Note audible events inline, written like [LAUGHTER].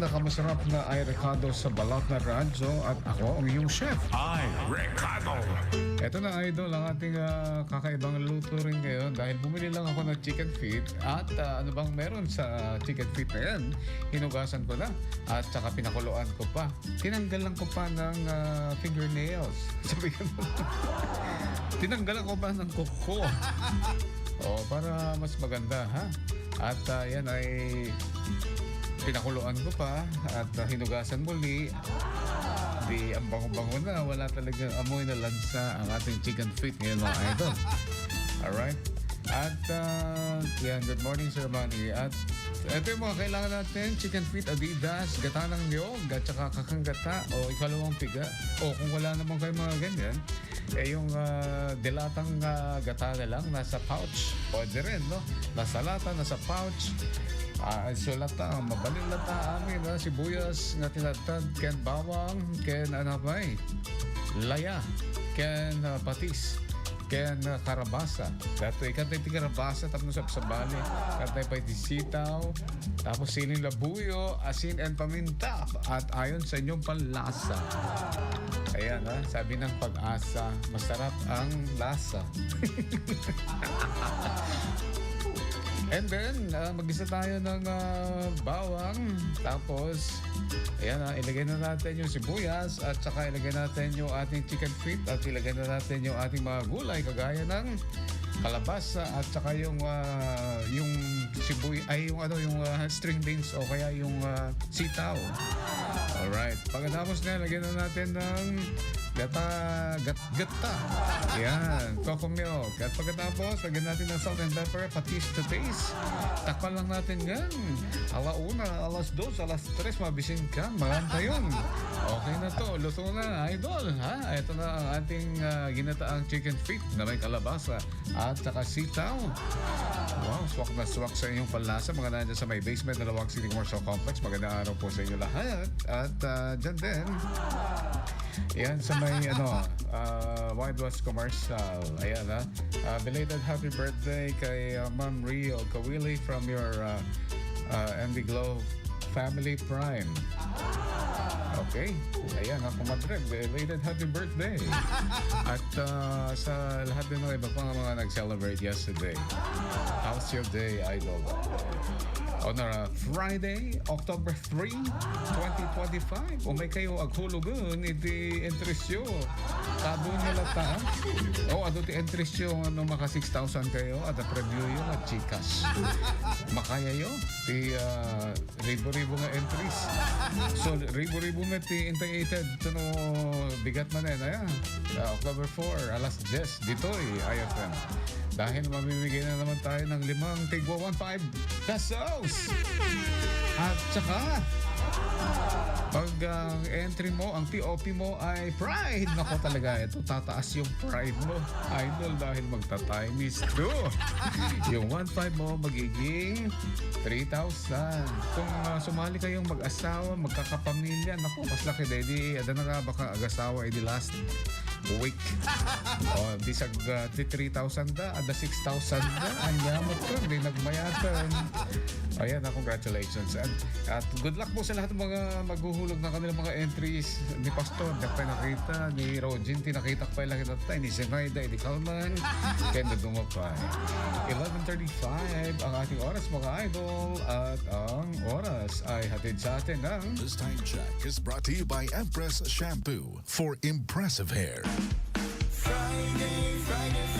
pinakamasarap na ay recado sa balat na radyo at ako ang iyong chef. Ay, Ricardo! Ito na idol ang ating ah, kakaibang luto rin ngayon dahil bumili lang ako ng chicken feet at ah, ano bang meron sa chicken feet na yan, hinugasan ko na at saka pinakuluan ko pa. Tinanggalan ko pa ng ah, fingernails. [LAUGHS] Sabi ko Tinanggalan ko pa ng kuko. [LAUGHS] oh, para mas maganda ha. At ah, yan ay pinakuluan ko pa at ah, hinugasan muli Di, ang bango-bango na. Wala talagang amoy na lansa ang ating chicken feet ngayon mga idol. [LAUGHS] Alright? At, uh, yan, good morning Sir Manny. At, ito yung mga kailangan natin, chicken feet, adidas, gata ng niyog, at saka kakang gata, o ikalawang piga. O kung wala naman kayo mga ganyan, eh yung ah, dilatang ah, gata na lang, nasa pouch. Pwede rin, no? Nasa lata, nasa pouch. Ah, sulata, mabalin lata amin, ha? sibuyas nga tinatad, ken bawang, ken ano eh, laya, ken ah, patis, ken uh, karabasa. Dato ikatay ti karabasa, tapos sa sabali, katay pa iti sitaw, tapos siling labuyo, asin and paminta, at ayon sa inyong panlasa. Ayan ha, sabi ng pag-asa, masarap ang lasa. [LAUGHS] And then, uh, mag-isa tayo ng ah, bawang. Tapos, ayan na, ilagay na natin yung sibuyas at saka ilagay natin yung ating chicken feet at ilagay na natin yung ating mga gulay kagaya ng kalabasa at saka yung ah, yung sibuy ay yung ano yung ah, string beans o kaya yung ah, sitaw. Alright. Pagkatapos na, lagyan na natin ng gata, gat, gata. Yan, coco milk. At pagkatapos, lagyan natin ng salt and pepper, patis to taste. Takpan lang natin yan. Alauna, alas dos, alas tres, mabising ka. Maganda yun. Okay na to. Luto na, idol. Ha? Ito na ang ating ah, ginataang chicken feet na may kalabasa at saka sitaw. Wow, swak na swak sa inyong panlasa. Mga nandiyan sa may basement na Lawag City Commercial Complex. Magandang araw po sa inyo lahat. At uh, dyan din, yan sa may ano, uh, Wild West Commercial. Ayan ha. Uh, belated happy birthday kay uh, Ma'am Rio Kawili from your uh, uh, MD Glow Family Prime. Okay. Ayan, ako Madrid. Belated happy birthday. [LAUGHS] At uh, sa lahat din ng iba pang mga nag-celebrate yesterday. How's your day, Idol? On a Friday, October 3, 2025. O may kayo aghulugan, iti entresyo. Tabo nila ta. O, ano ti entresyo, ano maka 6,000 kayo, at a preview yung at chikas. Makaya yo, ti uh, ribo-ribo nga entries. So, ribo-ribo ti integrated, no, bigat man yan, ayan. Uh, October 4, alas 10, dito'y IFM. Dahil mamimigay na naman tayo ng limang tigwa 1.5 pesos. At saka, pag ang entry mo, ang POP mo ay pride. Nako talaga, ito tataas yung pride mo. Idol dahil magta-Chinese 2. [LAUGHS] yung 1.5 mo magiging 3,000. Kung uh, sumali kayong mag-asawa, magkakapamilya, nako, mas laki daddy. Ada na nga baka ag-asawa, edi last week. o, di sag uh, ti 3,000 da, ada 6,000 da. [LAUGHS] Ang yamot ko, hindi nagmayatan. Ayan, uh, congratulations. At, at good luck po sa lahat ng mga maghuhulog ng kanilang mga entries. Ni Pastor, di pa nakita. Ni Rogin, tinakita ko pa lang kita tayo. Ni Zenaida, ni Kalman. Kaya na dumapay. 11.35 ang ating oras mga idol. At ang oras ay hatid sa atin ng This time check is brought to you by Empress Shampoo for impressive hair. Friday, Friday, Friday.